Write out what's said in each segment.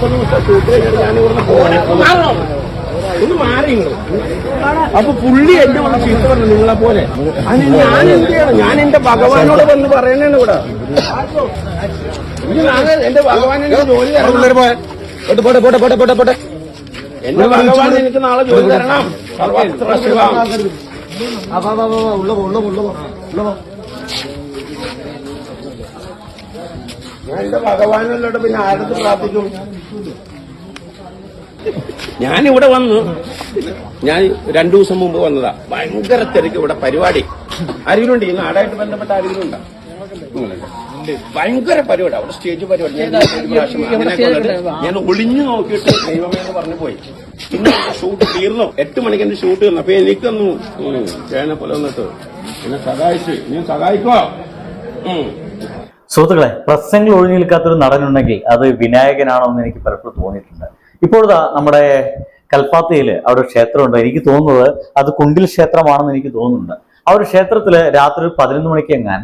നാൽപ്പത് ദിവസം ഷൂട്ട് കഴിഞ്ഞിട്ട് ഞാൻ ഇവിടുന്ന് പോകണം ഒന്ന് മാറി. അപ്പൊ പുള്ളി എന്റെ വന്ന് ചീത്ത പറഞ്ഞു നിങ്ങളെ പോലെ. ഞാൻ എന്ത് ചെയ്യണം? ഞാൻ എന്റെ ഭഗവാനോട് വന്ന് പറയണേണ് ഇവിടെ. എന്റെ ഭഗവാൻ എനിക്ക് ജോലി തരണം. പോട്ടെ പോട്ടെ പോട്ടെ പോട്ടെ പോട്ടെ എന്റെ ഭഗവാൻ എനിക്ക് നാളെ ജോലി തരണം. സർവത്ര ശിവം. ഞാൻ എന്റെ ഭഗവാനല്ലോട്ട് പിന്നെ ആരത് പ്രാർത്ഥിക്കും? ഞാനിവിടെ വന്നു ഞാൻ രണ്ടു ദിവസം മുമ്പ് വന്നതാ. ഭയങ്കര തിരക്ക് ഇവിടെ പരിപാടി. ആരെങ്കിലും ഉണ്ട് ഈ നാടായിട്ട് ബന്ധപ്പെട്ട ആരെങ്കിലും ഉണ്ടോ? ഭയങ്കര പരിപാടി. അവിടെ സ്റ്റേജ് പരിപാടി. ഞാൻ ഒളിഞ്ഞു നോക്കിയിട്ട് ദൈവമേ എന്ന് പറഞ്ഞു പോയി. പിന്നെ ഷൂട്ട് തീർന്നു. എട്ട് മണിക്ക് എന്റെ ഷൂട്ട് തീർന്നു. അപ്പൊ എനിക്കൊന്നു ചേന പോലെ വന്നിട്ട് എന്നെ സഹായിച്ചു. നീ സഹായിക്കോ? ഉം. സുഹൃത്തുക്കളെ പ്രസംഗങ്ങൾ ഒഴിഞ്ഞു നിൽക്കാത്തൊരു നടനുണ്ടെങ്കിൽ അത് വിനായകനാണോ എന്ന് എനിക്ക് പലപ്പോഴും തോന്നിയിട്ടുണ്ട്. ഇപ്പോഴതാ നമ്മുടെ കൽപ്പാത്തയിൽ അവിടെ ക്ഷേത്രമുണ്ട്. എനിക്ക് തോന്നുന്നത് അത് കുണ്ടിൽ ക്ഷേത്രമാണെന്ന് എനിക്ക് തോന്നുന്നുണ്ട്. ആ ഒരു ക്ഷേത്രത്തിൽ രാത്രി പതിനൊന്ന് മണിക്ക് എങ്ങാൻ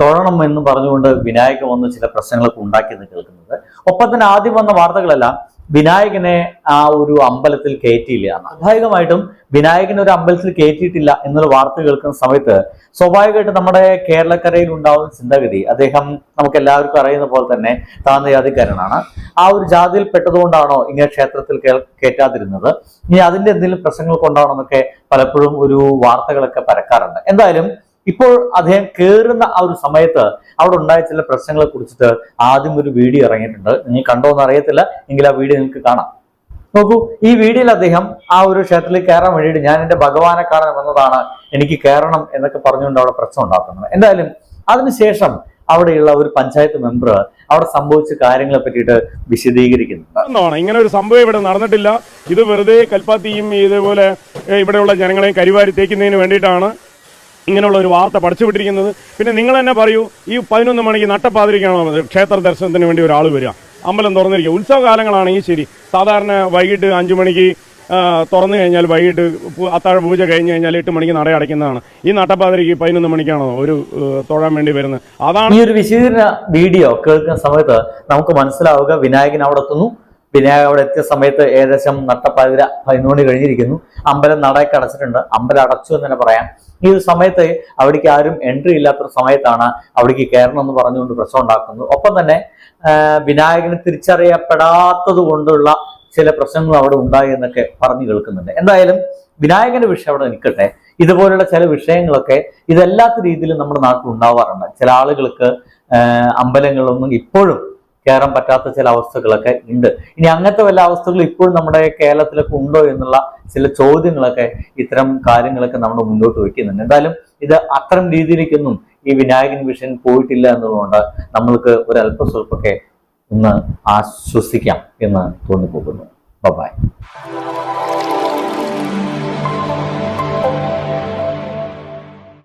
തൊഴണം എന്ന് പറഞ്ഞുകൊണ്ട് വിനായകൻ വന്ന് ചില പ്രശ്നങ്ങളൊക്കെ ഉണ്ടാക്കിയെന്ന് കേൾക്കുന്നത്. ഒപ്പം തന്നെ ആദ്യം വന്ന വാർത്തകളെല്ലാം വിനായകനെ ആ ഒരു അമ്പലത്തിൽ കയറ്റിയില്ല സ്വാഭാവികമായിട്ടും വിനായകനെ ഒരു അമ്പലത്തിൽ കയറ്റിയിട്ടില്ല എന്നുള്ള വാർത്ത കേൾക്കുന്ന സമയത്ത് സ്വാഭാവികമായിട്ടും നമ്മുടെ കേരളക്കരയിൽ ഉണ്ടാവുന്ന ചിന്താഗതി അദ്ദേഹം നമുക്ക് എല്ലാവർക്കും അറിയുന്ന പോലെ തന്നെ താഴ്ന്ന ജാതിക്കാരനാണ്. ആ ഒരു ജാതിയിൽ പെട്ടതുകൊണ്ടാണോ ഇങ്ങനെ ക്ഷേത്രത്തിൽ കയറ്റാതിരുന്നത്? ഇനി അതിന്റെ എന്തെങ്കിലും പ്രശ്നങ്ങൾ കൊണ്ടാണോ എന്നൊക്കെ പലപ്പോഴും ഒരു വാർത്തകളൊക്കെ പരക്കാറുണ്ട്. എന്തായാലും ഇപ്പോൾ അദ്ദേഹം കേറുന്ന ആ ഒരു സമയത്ത് അവിടെ ഉണ്ടായ ചില പ്രശ്നങ്ങളെ കുറിച്ചിട്ട് ആദ്യം ഒരു വീഡിയോ ഇറങ്ങിയിട്ടുണ്ട്. നിങ്ങൾ കണ്ടോ എന്ന് അറിയത്തില്ല. എങ്കിൽ ആ വീഡിയോ നിങ്ങൾക്ക് കാണാം. നോക്കൂ ഈ വീഡിയോയിൽ അദ്ദേഹം ആ ഒരു ക്ഷേത്രത്തിൽ കയറാൻ വേണ്ടിയിട്ട് ഞാൻ എന്റെ ഭഗവാനെ കാണാൻ വന്നതാണ് എനിക്ക് കയറണം എന്നൊക്കെ പറഞ്ഞുകൊണ്ട് അവിടെ പ്രശ്നം ഉണ്ടാക്കുന്നത്. എന്തായാലും അതിനുശേഷം അവിടെയുള്ള ഒരു പഞ്ചായത്ത് മെമ്പർ അവിടെ സംഭവിച്ച കാര്യങ്ങളെ പറ്റിയിട്ട് വിശദീകരിക്കുന്നുണ്ട്. ഇങ്ങനെ ഒരു സംഭവം ഇവിടെ നടന്നിട്ടില്ല. ഇത് വെറുതെ കൽപ്പാത്തിയും ഇതേപോലെ ഇവിടെയുള്ള ജനങ്ങളെയും കരിവാരി തേക്കുന്നതിന് വേണ്ടിയിട്ടാണ് ഇങ്ങനെയുള്ള ഒരു വാർത്ത പഠിച്ചുവിട്ടിരിക്കുന്നത്. പിന്നെ നിങ്ങൾ തന്നെ പറയൂ ഈ പതിനൊന്ന് മണിക്ക് നട്ടപ്പാതിരിക്കാണോ? ക്ഷേത്ര ദർശനത്തിന് വേണ്ടി ഒരാൾ വരിക. അമ്പലം തുറന്നിരിക്കുക. ഉത്സവകാലങ്ങളാണെങ്കിൽ ശരി. സാധാരണ വൈകിട്ട് അഞ്ചു മണിക്ക് തുറന്നു കഴിഞ്ഞാൽ വൈകിട്ട് അത്താഴ പൂജ കഴിഞ്ഞ് കഴിഞ്ഞാൽ എട്ട് മണിക്ക് നട അടയ്ക്കുന്നതാണ്. ഈ നട്ടപ്പാതിരിക്ക് പതിനൊന്ന് മണിക്കാണോ ഒരു തൊഴാൻ വേണ്ടി വരുന്നത്? അതാണ് ഈ ഒരു വിശദീകരണ വീഡിയോ കേൾക്കുന്ന സമയത്ത് നമുക്ക് മനസ്സിലാവുക വിനായകൻ അവിടെ എത്തുന്നു. വിനായകൻ അവിടെ എത്തിയ സമയത്ത് ഏകദേശം നട്ടപ്പാതിര പതിനൊന്ന് കഴിഞ്ഞിരിക്കുന്നു. അമ്പലം നടയൊക്കെ അടച്ചിട്ടുണ്ട് അമ്പലം അടച്ചു എന്ന് തന്നെ പറയാം. ഈ ഒരു സമയത്ത് അവിടേക്ക് ആരും എൻട്രി ഇല്ലാത്തൊരു സമയത്താണ് അവിടേക്ക് കയറണം എന്ന് പറഞ്ഞുകൊണ്ട് പ്രശ്നം ഉണ്ടാക്കുന്നത്. ഒപ്പം തന്നെ വിനായകന് തിരിച്ചറിയപ്പെടാത്തത് കൊണ്ടുള്ള ചില പ്രശ്നങ്ങൾ അവിടെ ഉണ്ടായി എന്നൊക്കെ പറഞ്ഞു കേൾക്കുന്നുണ്ട്. എന്തായാലും വിനായകന്റെ വിഷയം അവിടെ നിൽക്കട്ടെ. ഇതുപോലുള്ള ചില വിഷയങ്ങളൊക്കെ ഇതല്ലാത്ത രീതിയിൽ നമ്മുടെ നാട്ടിൽ ഉണ്ടാവാറുണ്ട്. ചില ആളുകൾക്ക് അമ്പലങ്ങളൊന്നും ഇപ്പോഴും കയറാൻ പറ്റാത്ത ചില അവസ്ഥകളൊക്കെ ഉണ്ട്. ഇനി അങ്ങനത്തെ വല്ല അവസ്ഥകളും ഇപ്പോഴും നമ്മുടെ കേരളത്തിലൊക്കെ ഉണ്ടോ എന്നുള്ള ചില ചോദ്യങ്ങളൊക്കെ ഇത്തരം കാര്യങ്ങളൊക്കെ നമ്മൾ മുന്നോട്ട് വയ്ക്കുന്നുണ്ട്. എന്തായാലും ഇത് അത്തരം രീതിയിലേക്കൊന്നും ഈ വിനായകൻ വിഷയം പോയിട്ടില്ല എന്നുള്ളതുകൊണ്ട് നമ്മൾക്ക് ഒരു അല്പസ്വല്പമൊക്കെ ഒന്ന് ആശ്വസിക്കാം എന്ന് തോന്നിപ്പോകുന്നു. ബൈ